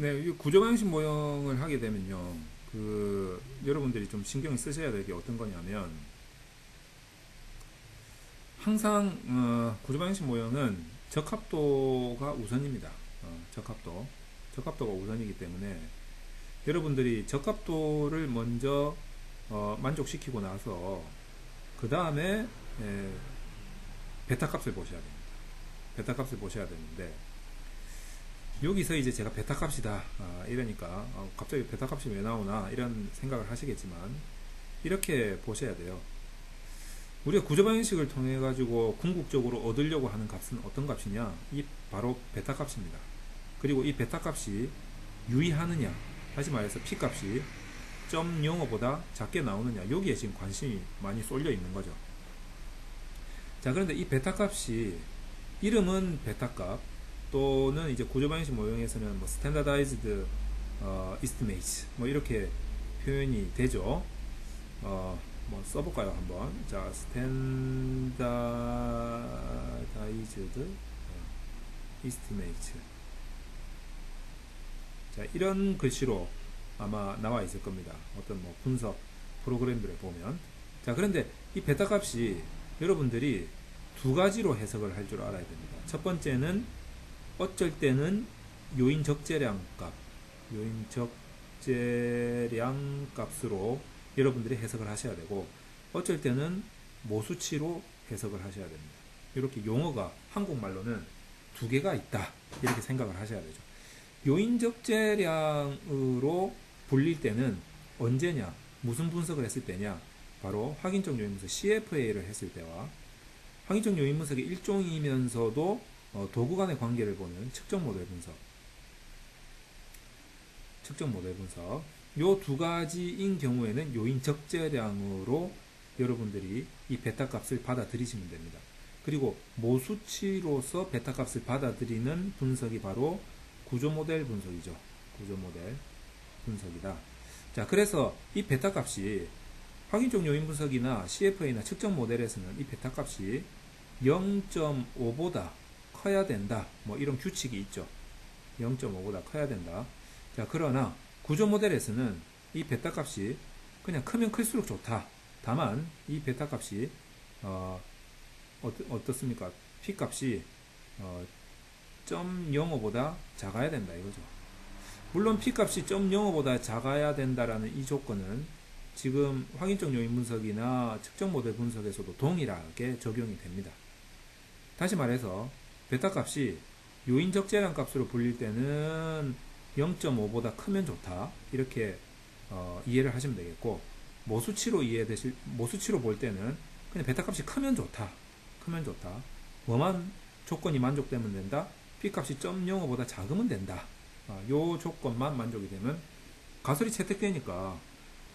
네, 이 구조방식 모형을 하게 되면요. 그 여러분들이 좀 신경을 쓰셔야 될 게 어떤 거냐면 항상 어, 구조방식 모형은 적합도가 우선입니다. 어, 적합도. 적합도가 우선이기 때문에 여러분들이 적합도를 먼저 어, 만족시키고 나서 그 다음에 베타 값을 보셔야 됩니다. 베타 값을 보셔야 되는데 여기서 이제 제가 베타 값이다 아, 이러니까 어, 갑자기 베타 값이 왜 나오나 이런 생각을 하시겠지만 이렇게 보셔야 돼요. 우리가 구조 방식을 통해 가지고 궁극적으로 얻으려고 하는 값은 어떤 값이냐? 이 바로 베타 값입니다. 그리고 이 베타 값이 유의하느냐? 다시 말해서 p 값이 0.05보다 작게 나오느냐? 여기에 지금 관심이 많이 쏠려 있는 거죠. 자, 그런데 이 베타 값이 이름은 베타 값 또는 이제 구조 방식 모형에서는 뭐 스탠다다이즈드 어, 이스티메이트 뭐 이렇게 표현이 되죠. 어, 뭐 써볼까요 한번? 자 스탠다다이즈드 이스티메이트 자 이런 글씨로 아마 나와 있을 겁니다. 어떤 뭐 분석 프로그램들을 보면. 자 그런데 이 베타 값이 여러분들이 두 가지로 해석을 할 줄 알아야 됩니다. 첫 번째는 어쩔 때는 요인 적재량 값 요인 적재량 값으로 여러분들이 해석을 하셔야 되고 어쩔 때는 모수치로 해석을 하셔야 됩니다. 이렇게 용어가 한국말로는 두 개가 있다 이렇게 생각을 하셔야 되죠. 요인 적 재량으로 불릴 때는 언제냐 무슨 분석을 했을 때냐 바로 확인적 요인 분석 CFA를 했을 때와 확인적 요인 분석의 일종이면서도 어, 도구 간의 관계를 보는 측정 모델 분석 측정 모델 분석 요 두 가지인 경우에는 요인 적재량으로 여러분들이 이 베타 값을 받아들이시면 됩니다. 그리고 모수치로서 베타 값을 받아들이는 분석이 바로 구조 모델 분석이죠. 구조 모델 분석이다. 자, 그래서 이 베타 값이 확인적 요인 분석이나 CFA나 측정 모델에서는 이 베타 값이 0.5보다 커야 된다. 뭐 이런 규칙이 있죠. 0.5보다 커야 된다. 자, 그러나 구조 모델에서는 이 베타 값이 그냥 크면 클수록 좋다. 다만 이 베타 값이 어, 어떻, 습니까 P 값이 어, 0.05보다 작아야 된다 이거죠. 물론 P 값이 0.05보다 작아야 된다라는 이 조건은 지금 확인적 요인 분석이나 측정 모델 분석에서도 동일하게 적용이 됩니다. 다시 말해서 베타 값이 요인 적재량 값으로 불릴 때는 0.5보다 크면 좋다. 이렇게 어, 이해를 하시면 되겠고 모수치로 이해되실 모수치로 볼 때는 그냥 베타 값이 크면 좋다. 크면 좋다. 뭐만 조건이 만족되면 된다. P 값이 0.05보다 작으면 된다. 어, 요 조건만 만족이 되면 가설이 채택되니까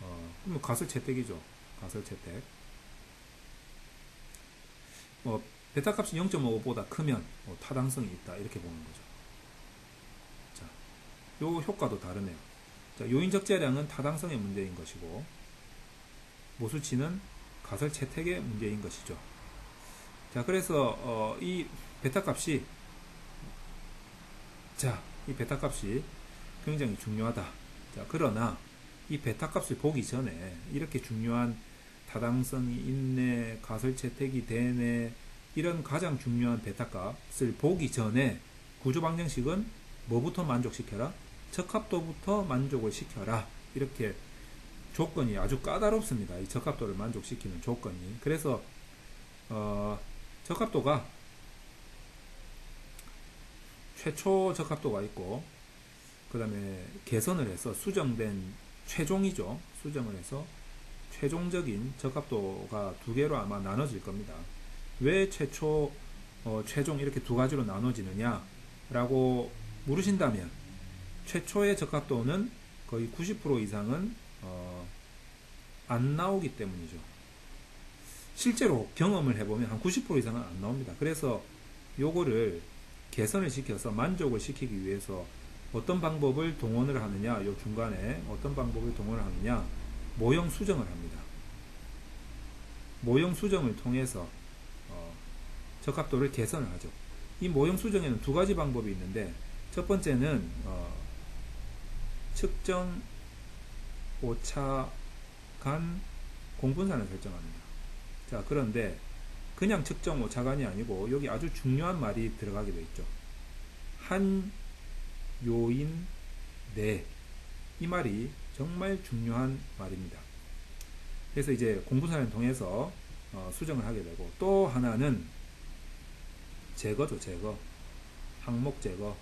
어, 그러면 가설 채택이죠. 가설 채택. 뭐 베타 값이 0.5보다 크면 뭐 타당성이 있다 이렇게 보는 거죠. 요 효과도 다르네요. 자, 요인 적재량은 타당성의 문제인 것이고 모수치는 가설 채택의 문제인 것이죠. 자, 그래서 어, 이 베타 값이 자, 이 베타 값이 굉장히 중요하다. 자, 그러나 이 베타 값을 보기 전에 이렇게 중요한 타당성이 있네, 가설 채택이 되네, 이런 가장 중요한 베타 값을 보기 전에 구조 방정식은 뭐부터 만족시켜라? 적합도부터 만족을 시켜라. 이렇게 조건이 아주 까다롭습니다. 이 적합도를 만족시키는 조건이. 그래서 어, 적합도가 최초 적합도가 있고 그 다음에 개선을 해서 수정된 최종이죠. 수정을 해서 최종적인 적합도가 두 개로 아마 나눠질 겁니다. 왜 최초, 어, 최종 이렇게 두 가지로 나눠지느냐 라고 물으신다면 최초의 적합도는 거의 90% 이상은 어, 안 나오기 때문이죠. 실제로 경험을 해보면 한 90% 이상은 안 나옵니다. 그래서 요거를 개선을 시켜서 만족을 시키기 위해서 어떤 방법을 동원을 하느냐, 요 중간에 어떤 방법을 동원을 하느냐, 모형 수정을 합니다. 모형 수정을 통해서 어, 적합도를 개선을 하죠. 이 모형 수정에는 두 가지 방법이 있는데 첫 번째는 어, 측정 오차 간 공분산을 설정합니다. 자, 그런데 그냥 측정 오차간이 아니고 여기 아주 중요한 말이 들어가게 되어 있죠. 한 요인 내. 이 말이 정말 중요한 말입니다. 그래서 이제 공분산을 통해서 어, 수정을 하게 되고 또 하나는 제거죠, 제거. 항목 제거.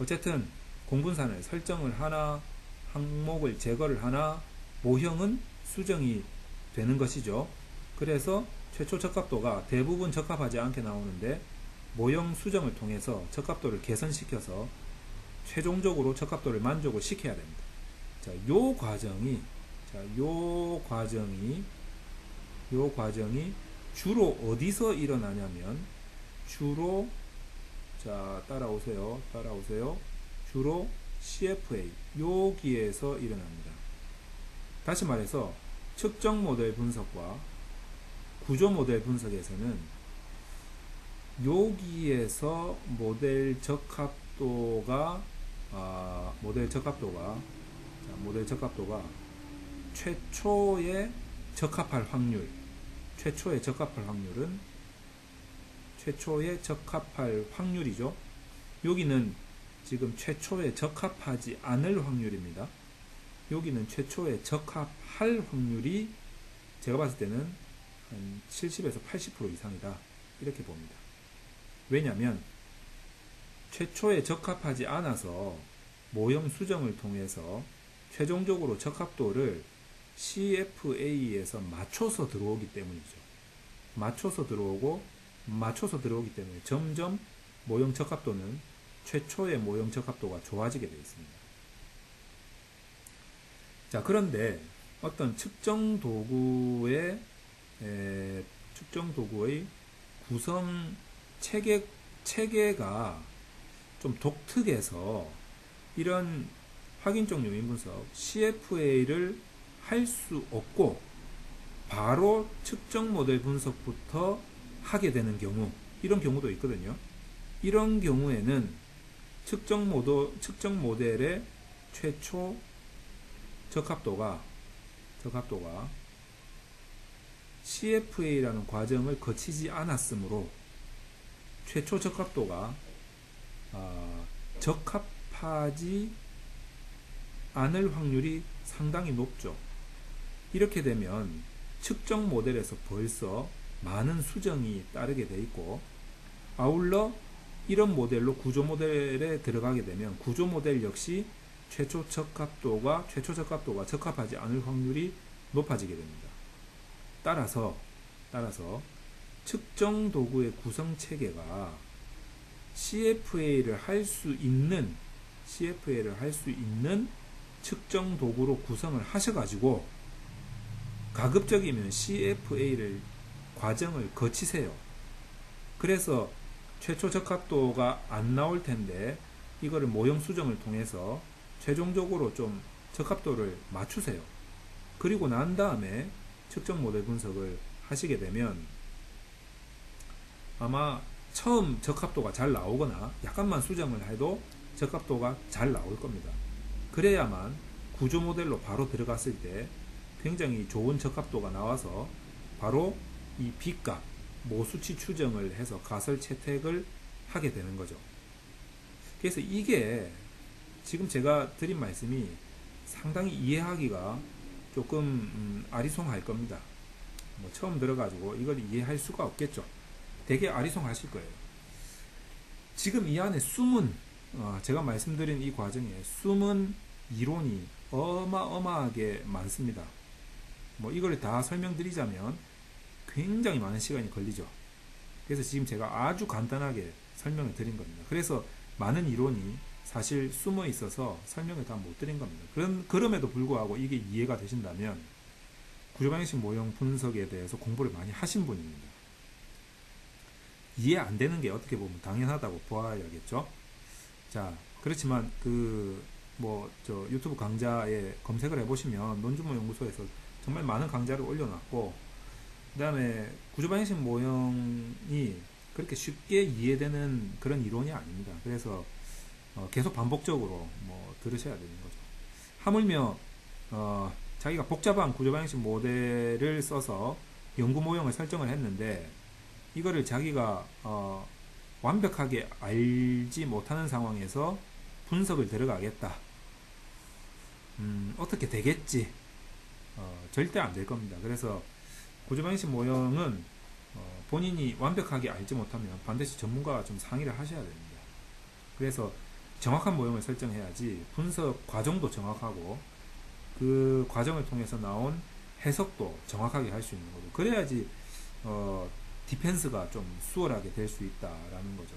어쨌든 공분산을 설정을 하나, 항목을 제거를 하나, 모형은 수정이 되는 것이죠. 그래서 최초 적합도가 대부분 적합하지 않게 나오는데 모형 수정을 통해서 적합도를 개선시켜서 최종적으로 적합도를 만족을 시켜야 됩니다. 자, 요 과정이 자, 요 과정이 요 과정이 주로 어디서 일어나냐면 주로 자, 따라오세요. 따라오세요. 주로 CFA 여기에서 일어납니다. 다시 말해서 측정 모델 분석과 구조 모델 분석에서는 여기에서 모델 적합도가 아, 모델 적합도가 자, 모델 적합도가 최초의 적합할 확률 최초의 적합할 확률은 최초의 적합할 확률이죠. 여기는 지금 최초에 적합하지 않을 확률입니다. 여기는 최초에 적합할 확률이 제가 봤을 때는 한 70에서 80% 이상이다. 이렇게 봅니다. 왜냐하면 최초에 적합하지 않아서 모형 수정을 통해서 최종적으로 적합도를 CFA에서 맞춰서 들어오기 때문이죠. 맞춰서 들어오고 맞춰서 들어오기 때문에 점점 모형 적합도는 최초의 모형 적합도가 좋아지게 되어 있습니다. 자, 그런데 어떤 측정 도구의 에, 측정 도구의 구성 체계 체계가 좀 독특해서 이런 확인적 요인 분석 CFA를 할 수 없고 바로 측정 모델 분석부터 하게 되는 경우 이런 경우도 있거든요. 이런 경우에는 측정 모도 측정 모델의 최초 적합도가 적합도가 CFA라는 과정을 거치지 않았으므로 최초 적합도가 어, 적합하지 않을 확률이 상당히 높죠. 이렇게 되면 측정 모델에서 벌써 많은 수정이 따르게 돼 있고 아울러 이런 모델로 구조 모델에 들어가게 되면 구조 모델 역시 최초 적합도가 최초 적합도가 적합하지 않을 확률이 높아지게 됩니다. 따라서 따라서 측정 도구의 구성 체계가 CFA를 할 수 있는 CFA를 할 수 있는 측정 도구로 구성을 하셔 가지고 가급적이면 CFA를 과정을 거치세요. 그래서 최초 적합도가 안 나올 텐데 이거를 모형 수정을 통해서 최종적으로 좀 적합도를 맞추세요. 그리고 난 다음에 측정 모델 분석을 하시게 되면 아마 처음 적합도가 잘 나오거나 약간만 수정을 해도 적합도가 잘 나올 겁니다. 그래야만 구조 모델로 바로 들어갔을 때 굉장히 좋은 적합도가 나와서 바로 이 B값, 모수치 추정을 해서 가설 채택을 하게 되는 거죠. 그래서 이게 지금 제가 드린 말씀이 상당히 이해하기가 조금 음, 아리송할 겁니다. 뭐 처음 들어가지고 이걸 이해할 수가 없겠죠. 되게 아리송하실 거예요. 지금 이 안에 숨은 어, 제가 말씀드린 이 과정에 숨은 이론이 어마어마하게 많습니다. 뭐 이걸 다 설명드리자면 굉장히 많은 시간이 걸리죠. 그래서 지금 제가 아주 간단하게 설명을 드린 겁니다. 그래서 많은 이론이 사실 숨어 있어서 설명을 다 못 드린 겁니다. 그런, 그럼에도 불구하고 이게 이해가 되신다면 구조방식 모형 분석에 대해서 공부를 많이 하신 분입니다. 이해 안 되는 게 어떻게 보면 당연하다고 보아야겠죠. 자, 그렇지만 그 뭐 저 유튜브 강좌에 검색을 해보시면 논주모 연구소에서 정말 많은 강좌를 올려놨고 그 다음에 구조방식 모형이 그렇게 쉽게 이해되는 그런 이론이 아닙니다. 그래서 어, 계속 반복적으로 뭐 들으셔야 되는 거죠. 하물며 어, 자기가 복잡한 구조 방식 모델을 써서 연구 모형을 설정을 했는데 이거를 자기가 어, 완벽하게 알지 못하는 상황에서 분석을 들어가겠다. 음, 어떻게 되겠지? 어, 절대 안 될 겁니다. 그래서 구조 방식 모형은 어, 본인이 완벽하게 알지 못하면 반드시 전문가와 좀 상의를 하셔야 됩니다. 그래서 정확한 모형을 설정해야지 분석 과정도 정확하고 그 과정을 통해서 나온 해석도 정확하게 할 수 있는 거죠. 그래야지 어, 디펜스가 좀 수월하게 될 수 있다라는 거죠.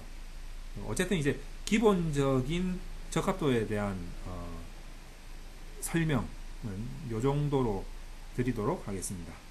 어쨌든 이제 기본적인 적합도에 대한 어, 설명은 이 정도로 드리도록 하겠습니다.